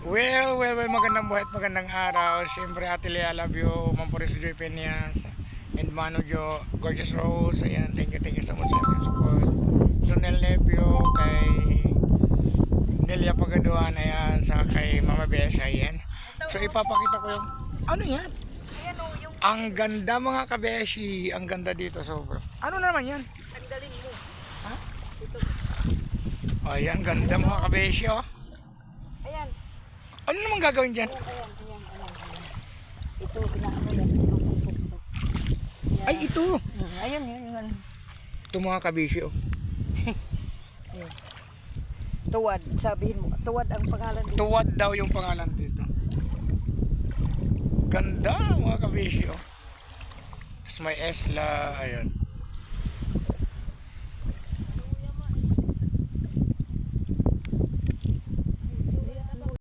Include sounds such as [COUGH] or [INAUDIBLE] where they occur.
Well, well, well, magandang buhay at magandang araw. Siyempre, Ate Lea, love you. Mampores Joy Peñas. And Mano Jo, Gorgeous Rose. Ayan, thank you, thank you so much sa inyong support. Donel Nepio, kay Nelia Pagaduan, ayan, sa kay Mama Besha, ayan. So, ipapakita ko yung, ano yan? Ang ganda mga kabeshi. Ang ganda dito, sobra. Ano naman yan? tanggalin mo. Ayan, ganda mga kabeshi, oh. Ano naman gagawin dyan? Ito. Ay, ito. Hmm, Ayan, yun, yun. Ito mga kabeshi, [LAUGHS] oh. Tuwad, sabihin mo. Tuwad ang pangalan dito. Tuwad daw yung pangalan dito. Ganda mga kabeshi oh. Tapos may Esla, ayun.